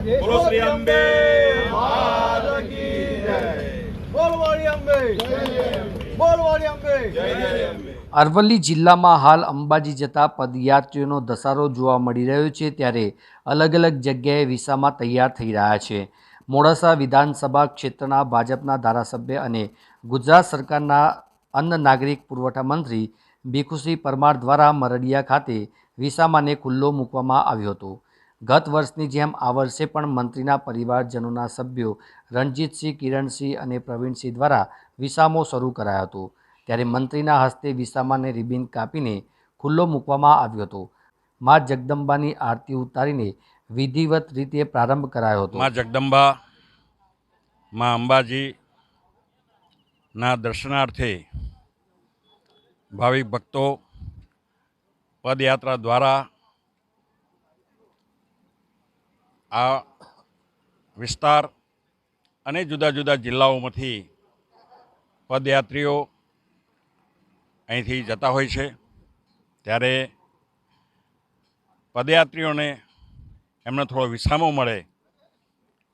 બોલો શ્રી અંબે. બોલ વાળી અંબે. બોલ વાળી અંબે. અરવલ્લી જિલ્લામાં હાલ અંબાજી જતા પદયાત્રીઓનો ધસારો જોવા મળી રહ્યો છે ત્યારે અલગ અલગ જગ્યાએ વિસામાં તૈયાર થઈ રહ્યા છે. મોડાસા વિધાનસભા ક્ષેત્રના ભાજપના ધારાસભ્ય અને ગુજરાત સરકારના અન્ન નાગરિક પુરવઠા મંત્રી ભીખુસિંહ પરમાર દ્વારા મરડિયા ખાતે વિસામાને ખુલ્લો મૂકવામાં આવ્યો હતો. ગત વર્ષની જેમ આ વર્ષે પણ મંત્રીના પરિવારજનોના સભ્યો રણજીતસિંહ, કિરણસિંહ અને પ્રવીણસિંહ દ્વારા વિસામો શરૂ કરાયો હતો. ત્યારે મંત્રીના હસ્તે વિસામાને રિબિન કાપીને ખુલ્લો મૂકવામાં આવ્યો હતો. મા જગદંબાની આરતી ઉતારીને વિધિવત રીતે પ્રારંભ કરાયો હતો. મા જગદંબા, મા અંબાજી ના દર્શનાર્થે ભાવિક ભક્તો પદયાત્રા દ્વારા આ વિસ્તાર અને જુદા જુદા જિલ્લાઓમાંથી પદયાત્રીઓ અહીંથી જતા હોય છે. ત્યારે પદયાત્રીઓને એમને થોડો વિસામો મળે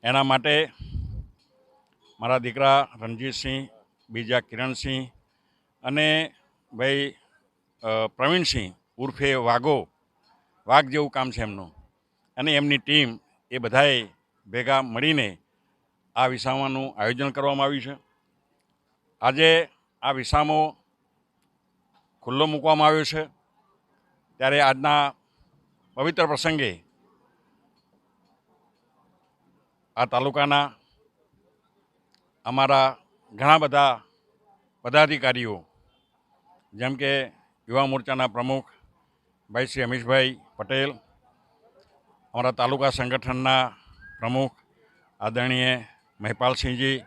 એના માટે મારા દીકરા રણજીતસિંહ, બીજા કિરણસિંહ અને ભાઈ પ્રવીણસિંહ ઉર્ફે વાઘો, વાઘ જેવું કામ છે એમનું. અને એમની ટીમ એ બધાએ ભેગા મળીને આ વિસામાનું આયોજન કરવામાં આવ્યું છે. આજે આ વિસામો ખુલ્લો મૂકવામાં આવ્યો છે. ત્યારે આજના પવિત્ર પ્રસંગે આ તાલુકાના અમારા ઘણા બધા પદાધિકારીઓ, જેમ કે યુવા મોરચાના પ્રમુખ ભાઈ શ્રી અમીશભાઈ પટેલ અમારા તાલુકા સંગઠનના પ્રમુખ આદરણીય મહેપાલસિંહજી,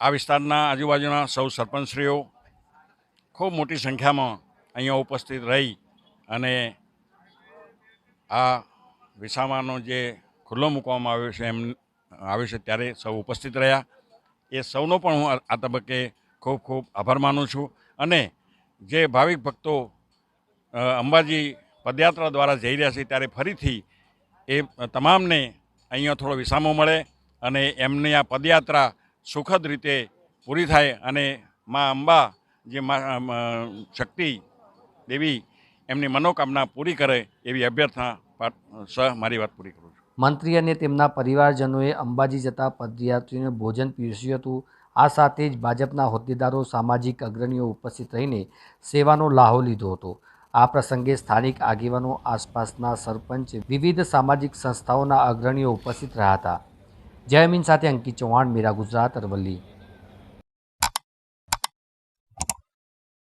આ વિસ્તારના આજુબાજુના સૌ સરપંચશ્રીઓ ખૂબ મોટી સંખ્યામાં અહીંયા ઉપસ્થિત રહી અને આ વિસામાનો જે ખુલ્લો મૂકવામાં આવ્યો છે એમ આવ્યો છે ત્યારે સૌ ઉપસ્થિત રહ્યા. એ સૌનો પણ હું આ- તબક્કે ખૂબ ખૂબ આભાર માનું છું અને જે ભાવિક ભક્તો અંબાજી પદયાત્રા દ્વારા જઈ રહ્યા છે ત્યારે ફરીથી એ તમામને અહીંયા થોડો વિસામો મળે અને એમની આ પદયાત્રા સુખદ રીતે પૂરી થાય અને મા અંબા જે મા શક્તિ દેવી એમની મનોકામના પૂરી કરે એવી અભ્યર્થના સહ મારી વાત પૂરી કરું છું. મંત્રી અને તેમના પરિવારજનોએ અંબાજી જતા પદયાત્રીઓને ભોજન પીરસ્યું હતું. આ સાથે જ ભાજપના હોદ્દેદારો સામાજિક અગ્રણીઓ ઉપસ્થિત રહીને સેવાનો લાહો લીધો હતો. આ પ્રસંગે સ્થાનિક આગેવાનો, આસપાસના સરપંચ, વિવિધ સામાજિક સંસ્થાઓના અગ્રણીઓ ઉપસ્થિત રહ્યા હતા. જયમીન સાથે અંકિત ચૌહાણ, મીરા ગુજરાત, અરવલ્લી.